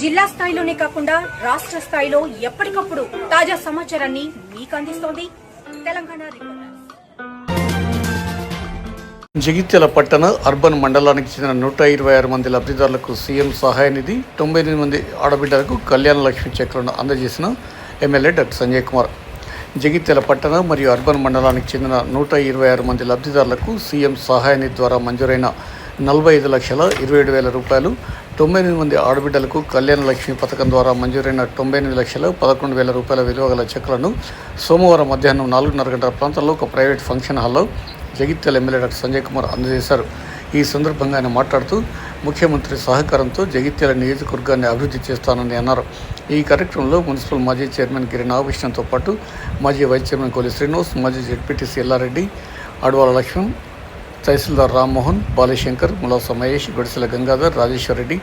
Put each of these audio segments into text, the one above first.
జిల్లా స్థాయిలోనే కాకుండా రాష్ట్ర స్థాయిలో ఎప్పటికప్పుడు తాజా సమాచారాన్ని మీకు అందిస్తోంది తెలంగాణ జగిత్యాల పట్టణ అర్బన్ మండలానికి చెందిన నూట ఇరవై ఆరు మంది లబ్ధిదారులకు సీఎం సహాయ నిధి తొంభై ఎనిమిది మంది ఆడబిడ్డలకు కళ్యాణ లక్ష్మి చెక్కులను అందజేసిన ఎమ్మెల్యే డాక్టర్ సంజయ్ కుమార్. జగిత్యాల పట్టణ మరియు అర్బన్ మండలానికి చెందిన నూట ఇరవై ఆరు మంది లబ్ధిదారులకు సీఎం సహాయ నిధి ద్వారా మంజూరైన నలభై ఐదు లక్షల ఇరవై ఏడు వేల రూపాయలు తొంభై ఎనిమిది మంది ఆడబిడ్డలకు కళ్యాణ లక్ష్మి పథకం ద్వారా మంజూరైన తొంభై ఎనిమిది లక్షల పదకొండు వేల రూపాయల విలువ గల చెక్కులను సోమవారం మధ్యాహ్నం నాలుగున్నర గంటల ప్రాంతంలో ఒక ప్రైవేట్ ఫంక్షన్ హాల్లో జగిత్యాల ఎమ్మెల్యే డాక్టర్ సంజయ్ కుమార్ అందజేశారు. ఈ సందర్భంగా ఆయన మాట్లాడుతూ ముఖ్యమంత్రి సహకారంతో జగిత్యాల నియోజకవర్గాన్ని అభివృద్ధి చేస్తానని అన్నారు. ఈ కార్యక్రమంలో మున్సిపల్ మాజీ చైర్మన్ గిరి నాగకృష్ణంతో పాటు మాజీ వైస్ చైర్మన్ కోలి శ్రీనివాస్ మాజీ జెడ్పీటీసీ ఎల్లారెడ్డి అడవాల లక్ష్మణ్ తహసీల్దార్ రామ్మోహన్ బాలశంకర్ ములాస మహేష్ గుడిసెల గంగాధర్ రాజేశ్వర్ రెడ్డి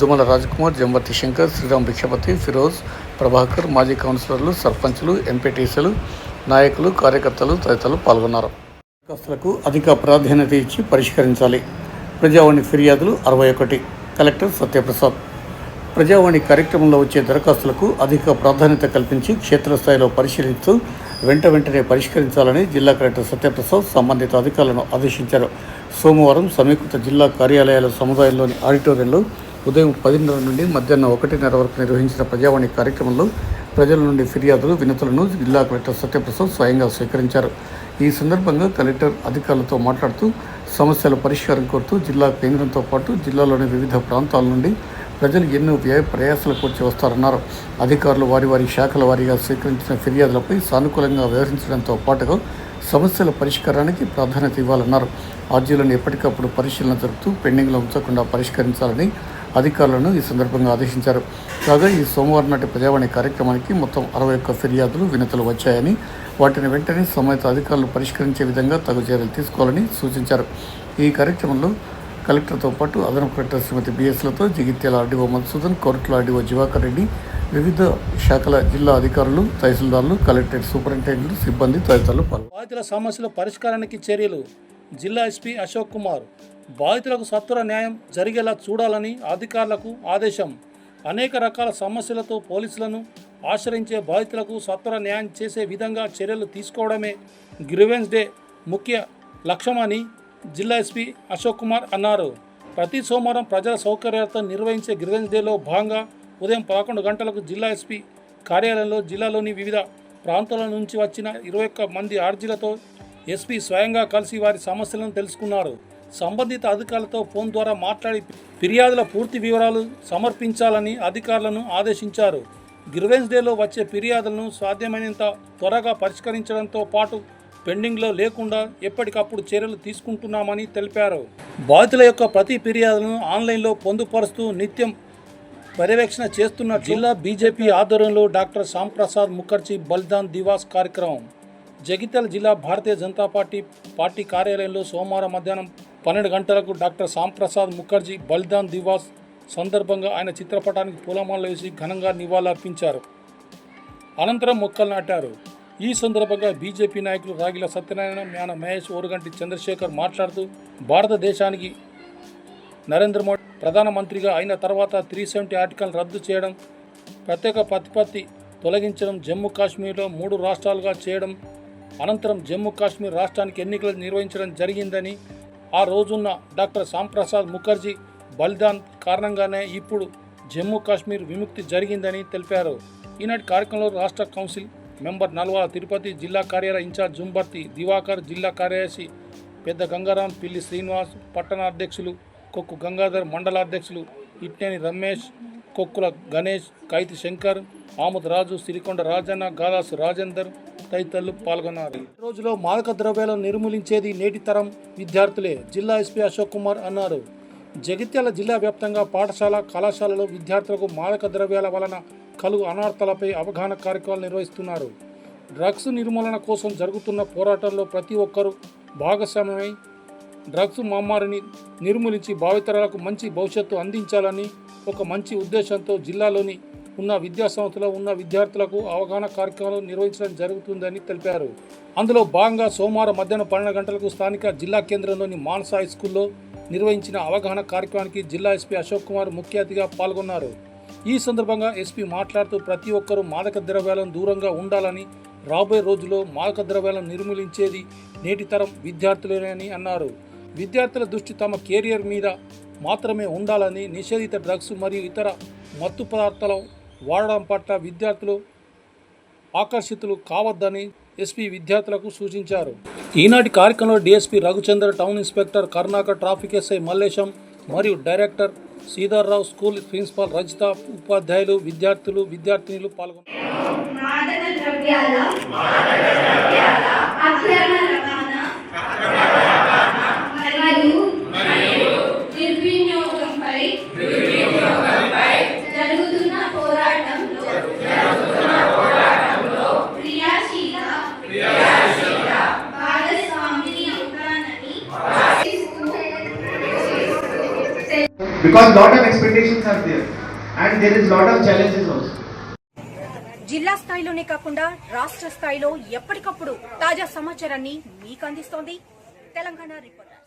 దుమల రాజ్కుమార్ జంబర్తి శంకర్ శ్రీరామ్ భిక్షపతి ఫిరోజ్ ప్రభాకర్ మాజీ కౌన్సిలర్లు సర్పంచ్లు ఎంపీటీసీలు నాయకులు కార్యకర్తలు తదితరులు పాల్గొన్నారు. దరఖాస్తులకు అధిక ప్రాధాన్యత ఇచ్చి పరిష్కరించాలి. ప్రజావాణి ఫిర్యాదులు అరవై ఒకటి. కలెక్టర్ సత్యప్రసాద్. ప్రజావాణి కార్యక్రమంలో వచ్చే దరఖాస్తులకు అధిక ప్రాధాన్యత కల్పించి క్షేత్రస్థాయిలో పరిశీలిస్తూ వెంట వెంటనే పరిష్కరించాలని జిల్లా కలెక్టర్ సత్యప్రసాద్ సంబంధిత అధికారులను ఆదేశించారు. సోమవారం సమీకృత జిల్లా కార్యాలయాల సముదాయంలోని ఆడిటోరియంలో ఉదయం పదిన్నర నుండి మధ్యాహ్నం ఒకటిన్నర వరకు నిర్వహించిన ప్రజావాణి కార్యక్రమంలో ప్రజల నుండి ఫిర్యాదులు వినతులను జిల్లా కలెక్టర్ సత్యప్రసాద్ స్వయంగా స్వీకరించారు. ఈ సందర్భంగా కలెక్టర్ అధికారులతో మాట్లాడుతూ సమస్యల పరిష్కారం కోరుతూ జిల్లా కేంద్రంతో పాటు జిల్లాలోని వివిధ ప్రాంతాల నుండి ప్రజలు ఎన్నో వ్యయ ప్రయాసాలు కూర్చి వస్తారన్నారు. అధికారులు వారి వారి శాఖల వారీగా స్వీకరించిన ఫిర్యాదులపై సానుకూలంగా వ్యవహరించడంతో పాటుగా సమస్యల పరిష్కారానికి ప్రాధాన్యత ఇవ్వాలన్నారు. అర్జీలను ఎప్పటికప్పుడు పరిశీలన జరుపుతూ పెండింగ్లో ఉంచకుండా పరిష్కరించాలని అధికారులను ఈ సందర్భంగా ఆదేశించారు. కాగా ఈ సోమవారం నాటి ప్రజావాణి కార్యక్రమానికి మొత్తం అరవై ఒక్క ఫిర్యాదులు వినతులు వచ్చాయని వాటిని వెంటనే సంబంధిత అధికారులు పరిష్కరించే విధంగా తగు చర్యలు తీసుకోవాలని సూచించారు. ఈ కార్యక్రమంలో కలెక్టర్తో పాటు అదనపు కలెక్టర్ శ్రీమతి బిఎస్లతో జగిత్యాల ఆర్డీఓ మధుసూదన్ కోర్టుల ఆర్డీఓ జివాకర్ రెడ్డి వివిధ శాఖల జిల్లా అధికారులు తహసీల్దార్లు కలెక్టరేట్ సూపరింటెండెంట్లు సిబ్బంది తదితరులు బాధితుల సమస్యల పరిష్కారానికి చర్యలు జిల్లా ఎస్పీ అశోక్ కుమార్. బాధితులకు సత్వర న్యాయం జరిగేలా చూడాలని అధికారులకు ఆదేశం. అనేక రకాల సమస్యలతో పోలీసులను ఆశ్రయించే బాధితులకు సత్వర న్యాయం చేసే విధంగా చర్యలు తీసుకోవడమే గ్రివెన్స్ డే ముఖ్య లక్ష్యమని జిల్లా ఎస్పీ అశోక్ కుమార్ అన్నారు. ప్రతి సోమవారం ప్రజల సౌకర్యార్థం నిర్వహించే గ్రివెన్స్ డేలో భాగంగా ఉదయం పదకొండు గంటలకు జిల్లా ఎస్పీ కార్యాలయంలో జిల్లాలోని వివిధ ప్రాంతాల నుంచి వచ్చిన ఇరవై ఒక్క మంది ఆర్జీలతో ఎస్పీ స్వయంగా కలిసి వారి సమస్యలను తెలుసుకున్నారు. సంబంధిత అధికారులతో ఫోన్ ద్వారా మాట్లాడి ఫిర్యాదుల పూర్తి వివరాలు సమర్పించాలని అధికారులను ఆదేశించారు. గ్రివెన్స్ డేలో వచ్చే ఫిర్యాదులను సాధ్యమైనంత త్వరగా పరిష్కరించడంతో పాటు పెండింగ్లో లేకుండా ఎప్పటికప్పుడు చర్యలు తీసుకుంటున్నామని తెలిపారు. బాధితుల యొక్క ప్రతి ఫిర్యాదులను ఆన్లైన్లో పొందుపరుస్తూ నిత్యం పర్యవేక్షణ చేస్తున్న జిల్లా బీజేపీ ఆధ్వర్యంలో డాక్టర్ శ్యాంప్రసాద్ ముఖర్జీ బలిదాన్ దివాస్ కార్యక్రమం. జగిత్యాల జిల్లా భారతీయ జనతా పార్టీ పార్టీ కార్యాలయంలో సోమవారం మధ్యాహ్నం పన్నెండు గంటలకు డాక్టర్ శ్యాంప్రసాద్ ముఖర్జీ బలిదాన్ దివాస్ సందర్భంగా ఆయన చిత్రపటానికి పూలమాలలు వేసి ఘనంగా నివాళులర్పించారు. అనంతరం మొక్కలు నాటారు. ఈ సందర్భంగా బీజేపీ నాయకులు రాగిల సత్యనారాయణ మ్యాన మహేష్ ఓరుగంటి చంద్రశేఖర్ మాట్లాడుతూ భారతదేశానికి నరేంద్ర మోడీ ప్రధానమంత్రిగా అయిన తర్వాత త్రీ సెవెంటీ ఆర్టికల్ రద్దు చేయడం ప్రత్యేక ప్రతిపత్తి తొలగించడం జమ్మూ కాశ్మీర్లో మూడు రాష్ట్రాలుగా చేయడం అనంతరం జమ్మూ కాశ్మీర్ రాష్ట్రానికి ఎన్నికలు నిర్వహించడం జరిగిందని ఆ రోజున్న డాక్టర్ శ్యాంప్రసాద్ ముఖర్జీ బలిదాన్ కారణంగానే ఇప్పుడు జమ్మూ కాశ్మీర్ విముక్తి జరిగిందని తెలిపారు. ఈనాటి కార్యక్రమంలో రాష్ట్ర కౌన్సిల్ మెంబర్ నల్వాల తిరుపతి జిల్లా కార్యాలయ ఇన్ఛార్జ్ జుంబర్తి దివాకర్ జిల్లా కార్యదర్శి పెద్ద గంగారాం పిల్లి శ్రీనివాస్ పట్టణ అధ్యక్షులు కొక్కు గంగాధర్ మండల అధ్యక్షులు ఇట్నేని రమేష్ కొక్కుల గణేష్ కైతి శంకర్ ఆముద్ రాజు సిరికొండ రాజన్న గాదాసు రాజేందర్ తదితరులు పాల్గొన్నారు. ఈ రోజులో మాదక ద్రవ్యాలను నిర్మూలించేది నేటి తరం విద్యార్థులే జిల్లా ఎస్పీ అశోక్ కుమార్ అన్నారు. జగిత్యాల జిల్లా వ్యాప్తంగా పాఠశాల కళాశాలలో విద్యార్థులకు మాదక ద్రవ్యాల వలన కలుగు అనార్థాలపై అవగాహన కార్యక్రమాలు నిర్వహిస్తున్నారు. డ్రగ్స్ నిర్మూలన కోసం జరుగుతున్న పోరాటంలో ప్రతి ఒక్కరూ భాగస్వామ్యమై డ్రగ్స్ మహమ్మారిని నిర్మూలించి భావితరాలకు మంచి భవిష్యత్తు అందించాలని ఒక మంచి ఉద్దేశంతో జిల్లాలోని ఉన్న విద్యా సంస్థలో ఉన్న విద్యార్థులకు అవగాహన కార్యక్రమాలు నిర్వహించడం జరుగుతుందని తెలిపారు. అందులో భాగంగా సోమవారం మధ్యాహ్నం పన్నెండు గంటలకు స్థానిక జిల్లా కేంద్రంలోని మానస హై స్కూల్లో నిర్వహించిన అవగాహన కార్యక్రమానికి జిల్లా ఎస్పీ అశోక్ కుమార్ ముఖ్య అతిథిగా పాల్గొన్నారు. ఈ సందర్భంగా ఎస్పీ మాట్లాడుతూ ప్రతి ఒక్కరూ మాదక ద్రవ్యాలను దూరంగా ఉండాలని రాబోయే రోజుల్లో మాదక ద్రవ్యాలను నిర్మూలించేది నేటి తరం విద్యార్థులేనని అన్నారు. విద్యార్థుల దృష్టి తమ కెరియర్ మీద మాత్రమే ఉండాలని నిషేధిత డ్రగ్స్ మరియు ఇతర మత్తు పదార్థాల వాడడం పట్ల విద్యార్థులు ఆకర్షితులు కావద్దని ఎస్పీ విద్యార్థులకు సూచించారు. ఈనాటి కార్యక్రమంలో DSP Raghuchandra town inspector Karnakar traffic SI Mallesham మరియు director Sitarao school principal Rajitha ఉపాధ్యాయులు విద్యార్థులు విద్యార్థినులు పాల్గొన్నారు మాదక ద్రవ్యాల అక్రమ రవాణా మరియు దుర్వినియోగంపై జరుగుతున్న పోరాటంలో క్రియాశీల భాగస్వామిని అవుతానని because lot of expectations are there and there is lot of challenges also జిల్లా స్థాయిలోనే కాకుండా రాష్ట్ర స్థాయిలో ఎప్పటికప్పుడు తాజా సమాచారాన్ని మీకు అందిస్తోంది తెలంగాణ రిపోర్టర్